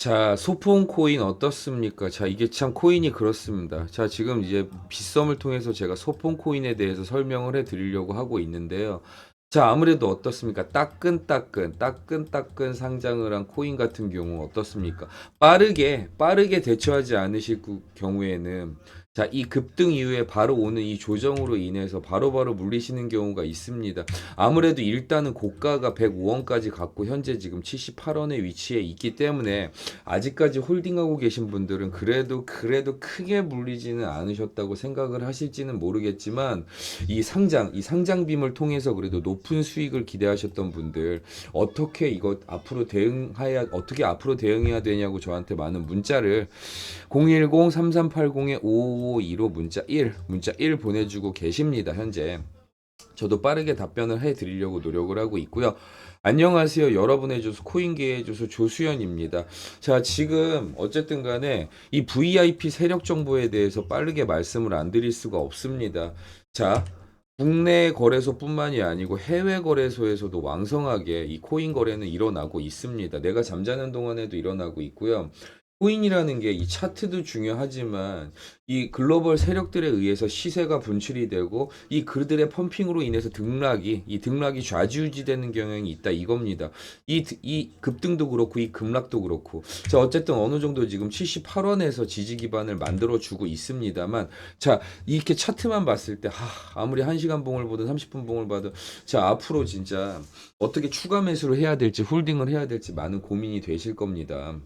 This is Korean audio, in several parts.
자, 소폰 코인 어떻습니까? 자, 이게 참 코인이 그렇습니다. 자, 지금 이제 빗썸을 통해서 제가 소폰 코인에 대해서 설명을 해 드리려고 하고 있는데요. 자, 아무래도 어떻습니까? 따끈따끈, 따끈따끈 상장을 한 코인 같은 경우 어떻습니까? 빠르게, 빠르게 대처하지 않으실 구- 경우에는 자, 이 급등 이후에 바로 오는 이 조정으로 인해서 바로 바로 물리시는 경우가 있습니다. 아무래도 일단은 고가가 105원까지 갔고 현재 지금 78원의 위치에 있기 때문에 아직까지 홀딩하고 계신 분들은 그래도 그래도 크게 물리지는 않으셨다고 생각을 하실지는 모르겠지만 이 상장 이 상장빔을 통해서 그래도 높은 수익을 기대하셨던 분들 어떻게 이거 앞으로 대응해야 어떻게 앞으로 대응해야 되냐고 저한테 많은 문자를 010-3380-5552로 문자 1 문자 1 보내주고 계십니다 현재 저도 빠르게 답변을 해 드리려고 노력을 하고 있고요. 안녕하세요. 여러분의 주소 코인계의 주소 조수연입니다. 자, 지금 어쨌든 간에 이 VIP 세력 정보에 대해서 빠르게 말씀을 안 드릴 수가 없습니다. 자, 국내 거래소뿐만이 아니고 해외 거래소에서도 왕성하게 이 코인 거래는 일어나고 있습니다. 내가 잠자는 동안에도 일어나고 있고요. 코인이라는 게 이 차트도 중요하지만 이 글로벌 세력들에 의해서 시세가 분출이 되고 이 그들의 펌핑으로 인해서 등락이 이 등락이 좌지우지되는 경향이 있다 이겁니다. 이, 드- 이 급등도 그렇고 이 급락도 그렇고 자 어쨌든 어느 정도 지금 78원에서 지지 기반을 만들어 주고 있습니다만 자 이렇게 차트만 봤을 때 하, 아무리 1시간 봉을 보든 30분 봉을 봐도 자 앞으로 진짜 어떻게 추가 매수를 해야 될지 홀딩을 해야 될지 많은 고민이 되실 겁니다.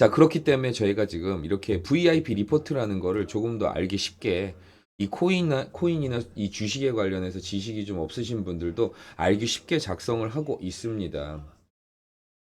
자, 그렇기 때문에 저희가 지금 이렇게 VIP 리포트라는 거를 조금 더 알기 쉽게 이 코인이나, 코인이나 이 주식에 관련해서 지식이 좀 없으신 분들도 알기 쉽게 작성을 하고 있습니다.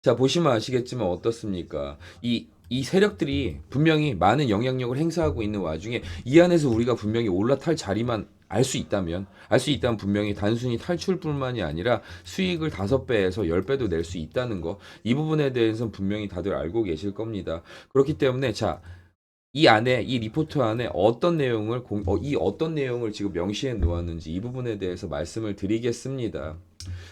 자, 보시면 아시겠지만 어떻습니까? 이, 이 세력들이 분명히 많은 영향력을 행사하고 있는 와중에 이 안에서 우리가 분명히 올라탈 자리만 알 수 있다면, 알 수 있다면 분명히 단순히 탈출뿐만이 아니라 수익을 다섯 배에서 열 배도 낼 수 있다는 거, 이 부분에 대해서는 분명히 다들 알고 계실 겁니다. 그렇기 때문에 자, 이 안에 이 리포트 안에 어떤 내용을 공, 어, 이 어떤 내용을 지금 명시해 놓았는지 이 부분에 대해서 말씀을 드리겠습니다.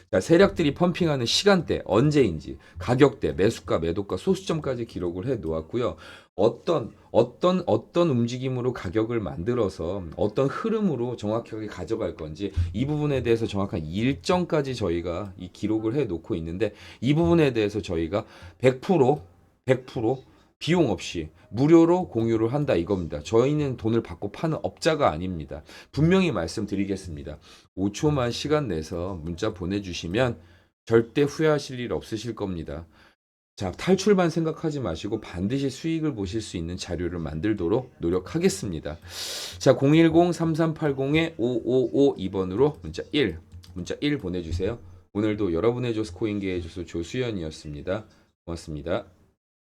자, 세력들이 펌핑하는 시간대, 언제인지, 가격대, 매수가, 매도가, 소수점까지 기록을 해 놓았고요. 어떤 어떤 어떤 움직임으로 가격을 만들어서 어떤 흐름으로 정확하게 가져갈 건지 이 부분에 대해서 정확한 일정까지 저희가 이 기록을 해 놓고 있는데 이 부분에 대해서 저희가 100% 100% 비용 없이 무료로 공유를 한다 이겁니다. 저희는 돈을 받고 파는 업자가 아닙니다. 분명히 말씀드리겠습니다. 5초만 시간 내서 문자 보내주시면 절대 후회하실 일 없으실 겁니다. 자, 탈출만 생각하지 마시고 반드시 수익을 보실 수 있는 자료를 만들도록 노력하겠습니다. 자, 010-3380-5552번으로 문자 1, 문자 1 보내주세요. 오늘도 여러분의 조스코인계의 조수 조수연이었습니다. 고맙습니다.